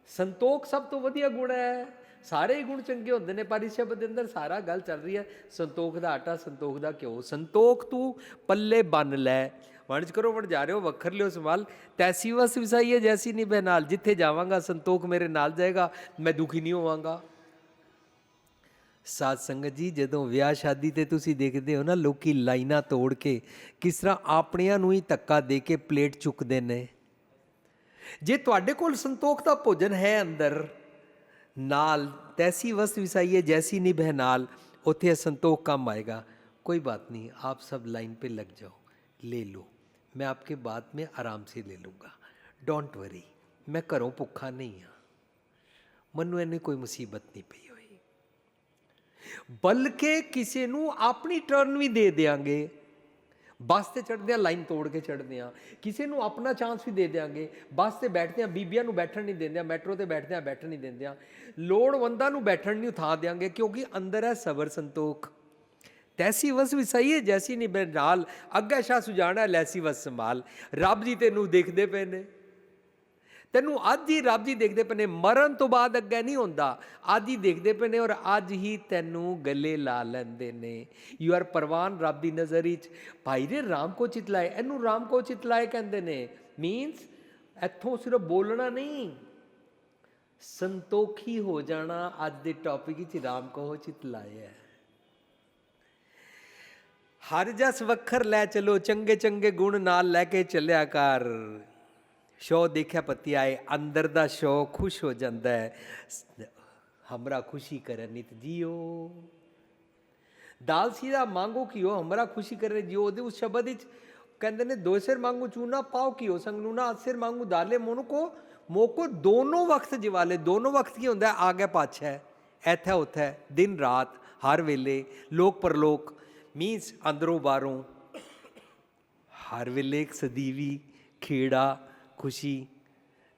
ਸੰਤੋਖ ਸਭ ਤੋਂ ਵਧੀਆ ਗੁਣ ਹੈ। ਸਾਰੇ ਹੀ ਗੁਣ ਚੰਗੇ ਹੁੰਦੇ ਨੇ, ਪਰ ਇਸ ਸ਼ਬਦ ਦੇ ਅੰਦਰ ਸਾਰਾ ਗੱਲ ਚੱਲ ਰਹੀ ਹੈ। ਸੰਤੋਖ ਦਾ ਆਟਾ, ਸੰਤੋਖ ਦਾ ਘਿਓ। ਸੰਤੋਖ ਤੂੰ ਪੱਲੇ ਬੰਨ ਲੈ। ਵਣਜ ਕਰੋ ਵੜ ਜਾ ਰਹੇ ਹੋ ਵੱਖਰ ਲਿਓ, ਸੰਭਾਲ। ਤੈਸੀ ਵਸ ਵਿਸਾਈ ਹੈ ਜੈਸੀ ਨਿਭੈ ਨਾਲ। ਜਿੱਥੇ ਜਾਵਾਂਗਾ, ਸੰਤੋਖ ਮੇਰੇ ਨਾਲ ਜਾਏਗਾ। ਮੈਂ ਦੁਖੀ ਨਹੀਂ ਹੋਵਾਂਗਾ। ਸਾਧ ਸੰਗਤ ਜੀ, ਜਦੋਂ ਵਿਆਹ ਸ਼ਾਦੀ ਤੇ ਤੁਸੀਂ ਦੇਖਦੇ ਹੋ ਨਾ, ਲੋਕੀ ਲਾਈਨਾਂ ਤੋੜ ਕੇ ਕਿਸ ਤਰ੍ਹਾਂ ਆਪਣਿਆਂ ਨੂੰ ਹੀ ਧੱਕਾ ਦੇ ਕੇ ਪਲੇਟ ਚੁੱਕਦੇ ਨੇ। ਜੇ ਤੁਹਾਡੇ ਕੋਲ ਸੰਤੋਖ ਦਾ ਭੋਜਨ ਹੈ ਅੰਦਰ, ਨਾਲ ਤੈਸੀ ਵਸ ਵਿਸਾਈਏ, ਜੈਸੀ ਨਿਭ ਹੈ ਨਾਲ, ਉੱਥੇ ਸੰਤੋਖ ਕੰਮ ਆਏਗਾ। कोई बात नहीं आप सब लाइन पे लग जाओ ले लो मैं आपके बाद में ਆਰਾਮ ਸੇ ਲੈ ਲੂੰਗਾ। ਡੋਂਟ ਵਰੀ ਮੈਂ ਘਰੋਂ ਭੁੱਖਾ ਨਹੀਂ ਹਾਂ। मनु इन्हें कोई मुसीबत नहीं पई हो ਬਲਕਿ ਕਿਸੇ ਨੂੰ ਆਪਣੀ ਟਰਨ ਵੀ ਦੇ ਦੇਾਂਗੇ ਬੱਸ ਤੇ ਚੜਦੇ ਆ ਲਾਈਨ ਤੋੜ ਕੇ ਚੜਦੇ ਆ ਕਿਸੇ ਨੂੰ ਆਪਣਾ ਚਾਂਸ ਵੀ ਦੇ ਦੇਾਂਗੇ ਬੱਸ ਤੇ ਬੈਠਦੇ ਆ ਬੀਬੀਆਂ ਨੂੰ ਬੈਠਣ ਨਹੀਂ ਦਿੰਦੇ ਆ ਮੈਟਰੋ ਤੇ ਬੈਠਦੇ ਆ ਬੈਠਣ ਨਹੀਂ ਦਿੰਦੇ ਆ ਲੋੜਵੰਦਾਂ ਨੂੰ ਬੈਠਣ ਨਹੀਂ ਉਠਾ ਦੇਾਂਗੇ ਕਿਉਂਕਿ ਅੰਦਰ ਹੈ ਸਬਰ ਸੰਤੋਖ। ਤੈਸੀ ਵਸ ਸਹੀ ਹੈ, ਜੈਸੀ ਨਹੀਂ ਬੇਨਾਲ ਨਾਲ ਅੱਗੇ ਸ਼ਾ ਸੁਜਾਣਾ ਲੈਸੀ ਵਸ ਸੰਭਾਲ। ਰੱਬ ਜੀ ਤੈਨੂੰ ਦੇਖਦੇ ਪਏ ਨੇ। ਤੈਨੂੰ ਅੱਜ ਹੀ ਰੱਬ ਜੀ ਦੇਖਦੇ ਪਏ ਨੇ, ਮਰਨ ਤੋਂ ਬਾਅਦ ਅੱਗੇ ਨਹੀਂ ਹੁੰਦਾ। ਅੱਜ ਹੀ ਦੇਖਦੇ ਪਏ ਨੇ ਔਰ ਅੱਜ ਹੀ ਤੈਨੂੰ ਗੱਲੇ ਲਾ ਲੈਂਦੇ ਨੇ। ਯੂ ਆਰ ਪਰਵਾਨ ਰੱਬ ਦੀ ਨਜ਼ਰ ਵਿੱਚ। ਭਾਈ ਰੇ ਰਾਮ ਕੋ ਚਿਤਲਾਏ ਇਹਨੂੰ ਰਾਮ ਕੋ ਚਿਤਲਾਏ ਕਹਿੰਦੇ ਨੇ। ਮੀਨਸ ਇੱਥੋਂ ਸਿਰਫ ਬੋਲਣਾ ਨਹੀਂ। ਸੰਤੋਖੀ ਹੋ ਜਾਣਾ ਅੱਜ ਦੇ ਟੌਪਿਕ ਵਿੱਚ ਰਾਮ ਕੋ ਚਿਤਲਾਇਆ ਹੈ। ਹਰ ਜਸ ਵੱਖਰ ਲੈ ਚਲੋ ਚੰਗੇ ਚੰਗੇ ਗੁਣ ਨਾਲ ਲੈ ਕੇ ਚੱਲਿਆ ਕਰ। ਸ਼ੋ ਦੇਖਿਆ ਪਤੀ ਆਏ ਅੰਦਰ ਦਾ ਸ਼ੋ ਖੁਸ਼ ਹੋ ਜਾਂਦਾ ਹੈ ਹਮਰਾ ਖੁਸ਼ੀ ਕਰ ਨਿਤ ਜੀਓ ਦਾਲ ਸੀਦਾ ਮੰਗੋ ਕੀਓ ਹਮਰਾ ਖੁਸ਼ੀ ਕਰ ਜਿਓ ਉਹਦੇ ਉਸ ਸ਼ਬਦ ਵਿੱਚ ਕਹਿੰਦੇ ਨੇ ਦੋ ਸਿਰ ਮੰਗੂ ਚੂਨਾ ਪਾਓ ਕੀਓ ਸੰਗ ਨੂੰ ਨਾ ਸਿਰ ਮੰਗੂ ਦਾਲੇ ਮੋਨੂ ਕੋ ਮੋਕੋ ਦੋਨੋਂ ਵਕਤ ਜਿਵਾਲੇ ਦੋਨੋਂ ਵਕਤ ਕੀ ਹੁੰਦਾ ਆਗੇ ਪਾਛੈ ਇੱਥੇ ਉੱਥੇ ਦਿਨ ਰਾਤ ਹਰ ਵੇਲੇ ਲੋਕ ਪਰਲੋਕ ਮੀਨਸ ਅੰਦਰੋਂ ਬਾਹਰੋਂ ਹਰ ਵੇਲੇ ਇੱਕ ਸਦੀਵੀ ਖੇੜਾ ਖੁਸ਼ੀ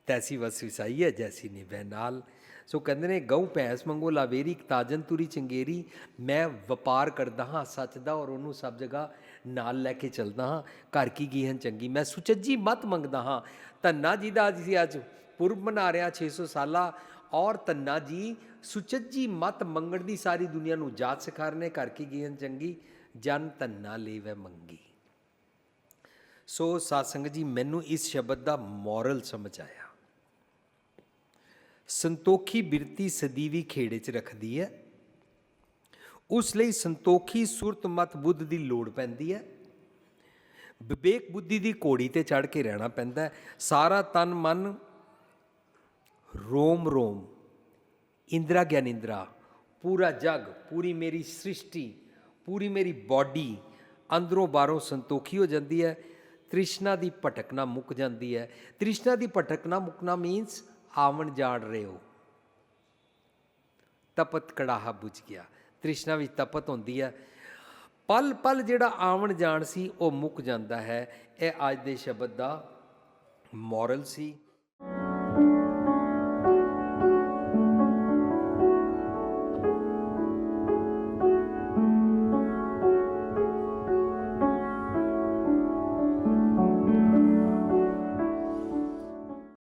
ਤੈਸੀ ਵਸ ਵਿਸਾਈ ਹੈ ਜੈਸੀ ਨਿਭੈ ਨਾਲ। ਸੋ ਕਹਿੰਦੇ ਨੇ, ਗਊ, ਭੈਂਸ ਮੰਗੋ ਲਾਵੇਰੀ ਤਾਜਨ ਤੁਰੀ ਚੰਗੇਰੀ, ਮੈਂ ਵਪਾਰ ਕਰਦਾ ਹਾਂ ਸੱਚ ਦਾ ਔਰ ਉਹਨੂੰ ਸਭ ਜਗ੍ਹਾ ਨਾਲ ਲੈ ਕੇ ਚੱਲਦਾ ਹਾਂ। ਘਰ ਕੀ ਗੀਹਨ ਚੰਗੀ, ਮੈਂ ਸੁਚੱਜੀ ਮਤ ਮੰਗਦਾ ਹਾਂ। ਧੰਨਾ ਜੀ ਦਾ ਅਸੀਂ ਅੱਜ ਪੁਰਬ ਮਨਾ ਰਿਹਾ 600 ਸਾਲਾ। ਔਰ ਧੰਨਾ ਜੀ, ਸੁਚੱਜੀ ਮਤ ਮੰਗਣ ਦੀ ਸਾਰੀ ਦੁਨੀਆ ਨੂੰ ਜਾਤ ਸਿਖਾ ਰਹੇ ਘਰ ਕੀ ਗੀਹਨ ਚੰਗੀ, ਜਨ ਧੰਨਾ ਲੇਵੇ ਮੰਗੀ। ਸੋ ਸਾਧ ਜੀ ਮੈਨੂੰ ਇਸ ਸ਼ਬਦ ਦਾ ਮੋਰਲ ਸਮਝ ਆਇਆ। ਸੰਤੋਖੀ ਬਿਰਤੀ ਸਦੀਵੀ ਖੇੜੇ 'ਚ ਰੱਖਦੀ ਹੈ। ਉਸ ਲਈ ਸੰਤੋਖੀ ਸੁਰਤ ਮਤ ਬੁੱਧ ਦੀ ਲੋੜ ਪੈਂਦੀ ਹੈ। ਵਿਵੇਕ ਬੁੱਧੀ ਦੀ ਕੋੜੀ ਤੇ ਚੜ ਕੇ ਰਹਿਣਾ ਪੈਂਦਾ ਸਾਰਾ ਤਨ ਮਨ ਰੋਮ ਰੋਮ, ਇੰਦਰਾ ਗਿਆਨ ਇੰਦਰਾ, ਪੂਰਾ ਜਗ, ਪੂਰੀ ਮੇਰੀ ਸ੍ਰਿਸ਼ਟੀ, ਪੂਰੀ ਮੇਰੀ ਬਾਡੀ ਅੰਦਰੋਂ ਬਾਹਰੋਂ ਸੰਤੋਖੀ ਹੋ ਜਾਂਦੀ ਹੈ। ਤ੍ਰਿਸ਼ਨਾ ਦੀ ਭਟਕਣਾ ਮੁੱਕ ਜਾਂਦੀ ਹੈ। ਤ੍ਰਿਸ਼ਨਾ ਦੀ ਭਟਕਣਾ ਮੁੱਕਣਾ ਮੀਨਸ ਆਵਣ ਜਾੜ ਰਹੇ ਹੋ। ਤਪਤ ਕੜਾਹਾ ਬੁਝ ਗਿਆ। ਤ੍ਰਿਸ਼ਨਾ ਵਿੱਚ ਤਪਤ ਹੁੰਦੀ ਹੈ। ਪਲ ਪਲ ਜਿਹੜਾ ਆਵਣ ਜਾਣ ਸੀ, ਉਹ ਮੁੱਕ ਜਾਂਦਾ ਹੈ। ਇਹ ਅੱਜ ਦੇ ਸ਼ਬਦ ਦਾ ਮੋਰਲ ਸੀ।